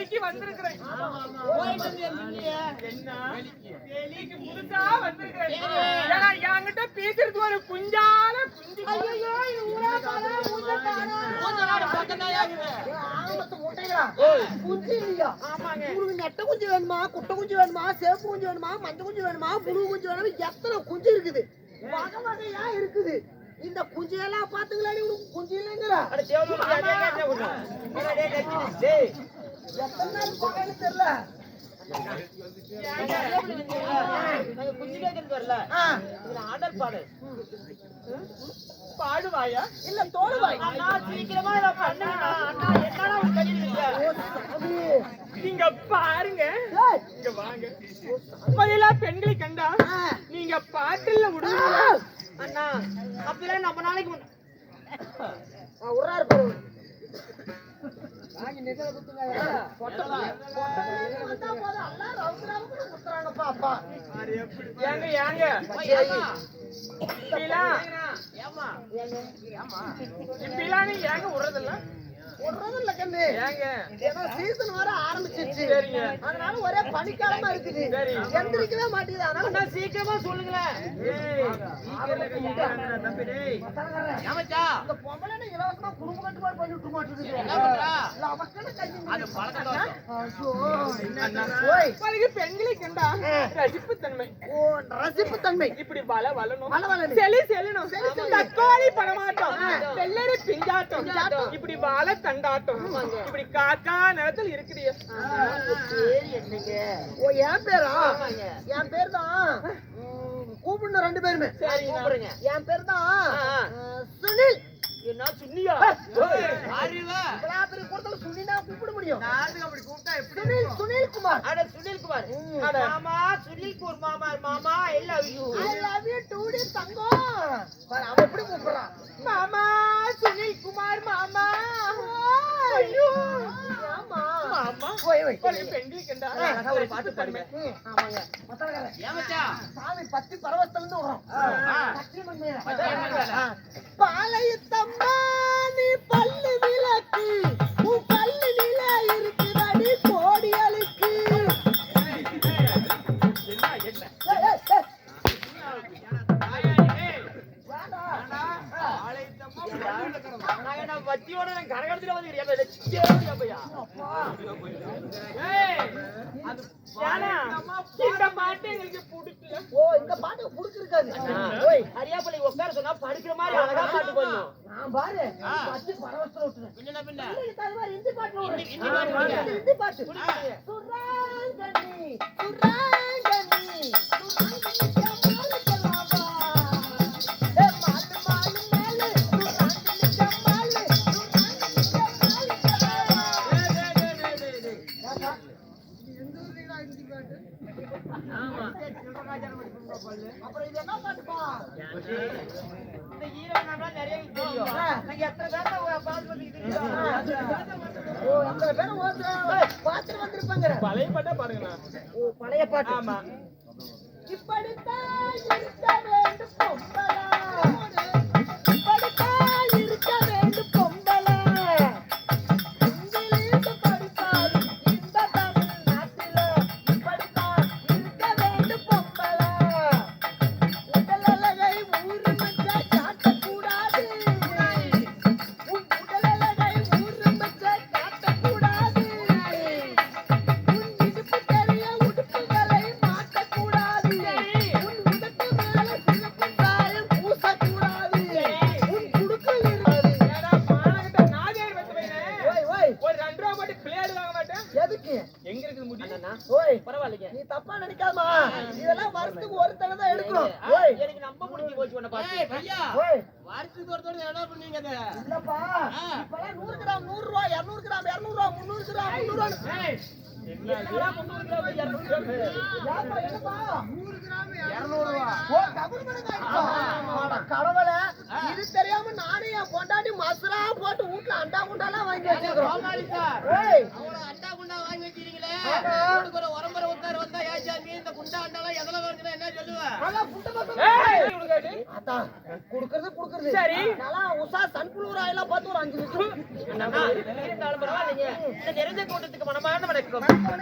வெளிக்கு வந்திருக்கிறேன் புதுசா என்கிட்ட பேசுறது ஒரு குஞ்சான குஞ்சு? குஞ்சு இல்லையா? ஆமாங்க. உங்களுக்கு நெட்டை குஞ்சு வேணுமா குட்டை குஞ்சு வேணுமா சேப்பு குஞ்சு வேணுமா மஞ்சள் குஞ்சு வேணுமா புழு குஞ்சு வேணுமா எத்தனை குஞ்சு இருக்குது வகை வகையா இருக்குது இந்த குஞ்சு எல்லாம் பாத்துங்களா உனக்கு குஞ்சு இல்லைங்கிற எத்தனை நாள் தெரியல பாடு. பாடுவாயா இல்ல தோடுவாய் அண்ணா, சீக்கிரமா அண்ணா, நீங்க பாருங்க இங்க வாங்க முதல்ல பெண்களை கண்டா நீங்க பாட்டுல விடுவீங்களா அண்ணா, அப்பெல்லாம் நம்ம நாளைக்கு முன்ன- ஏங்க ஏங்க இப்படிலாம் ஏம்மா? ஏங்க விடுறதில்ல கண்ணு ஏங்க சீசன் வர சரிங்க. அதனால ஒரே பனிக்காலமா இருக்குது. எந்திரிக்கவே மாட்டேங்குது. அதனால சீக்கிரமா சொல்லுங்களேன் இலவசமா கட்டுப்பாடு மாட்டேங்குது. பெண்களை கண்டா ரசிப்பு தன்மை ஓ ரசிப்பு தன்மை இப்படி வள வளணும். வள. செலி செல்லணும். தக்காளி படமாட்டம் வெள்ளரி பிஞ்சாட்டம். இப்படி வாழ தண்டாட்டம். இப்படி காக்கா நிலத்தில் என்னங்க ஓ என் பேரா? என் பேர் தான் கூப்பிடணும் ரெண்டு பேருமே. என் பேர் தான் சுனில். என்ன சுண்ணியா? அறிவா? இவ்வளவு பெரிய கூட்டத்துல சுனினா கூப்பிட முடியும்? அப்படி கூப்பிட்டா எப்படி சுனில் சுனில் குமார். அட சுனில் குமார். அட மாமா சுனில் குமார் மாமா மாமா I love you I love you டூடி தங்கம். பாரு, அவன் எப்படி கூப்பிடுறான்? மாமா சுனில் குமார் மாமா ஐயோ ஆமா ஒரு பாட்டு பாடுங்க. ஆமாங்க. மத்தவங்க ஏமாச்சா சாமி பத்தி பரவத்துல இருந்து வரும். பாளையத்தம்மா. வத்தியோட கரகடத்துல இந்த பாட்டு எங்களுக்கு பிடிக்கல ஓ இந்த பாட்டு புடிச்சிருக்காது அரியாப்பள்ளி உட்கார சொன்னா படுக்கிற மாதிரி அழகா பாட்டு பண்ணும் நான் பாரு பத்தி பரவத்துல விட்டுறேன் பின்ன பின்ன இந்தி பாட்டு. இந்தி- பாட்டு. சுராங்கனி, சுராங்கனி, பழைய பாட்டா பாருங்கண்ணா ஓ, பழைய பாட்டு. ஆமா. இப்படித்தான் எங்க இருக்குது முடி ஓய் பரவாயில்லைங்க நீ தப்பா நினைக்காதமா இதெல்லாம் வருஷத்துக்கு ஒரு தடவை தான் எடுக்கணும் ஓய் எனக்கு நம்ப முடிஞ்சு போச்சு உன்னை பார்த்து ஓய் வாரத்துக்கு ஒரு தடவை என்ன பண்ணீங்க அது இல்லப்பா இப்பெல்லாம் நூறு கிராம் நூறு ரூபா இருநூறு கிராம் இருநூறு ரூபா முந்நூறு கிராம் முந்நூறு ரூபா இது தெரியாம நானே என் பொண்டாட்டி மசுரா போட்டு வீட்டுல அண்டா குண்டாலாம் வாங்கி வச்சிருக்கிறோம் அண்டா குண்டா வாங்கி வச்சிருக்கீங்களே ஆமா. வீட்டுக்கு வந்தா ஏன் இந்த குண்டா அண்டாலாம் எதுல வருதுன்னா என்ன சொல்லுவ அதான். குடுக்கறது குடுக்கறது. சரி. நல்லா உஷா சன்ஃபிளவர் ஆயிலா பார்த்து ஒரு அஞ்சு லிட்டர் இருந்தாலும் பரவாயில்லைங்க. இந்த நிறைந்த கூட்டத்துக்கு வணக்கம்.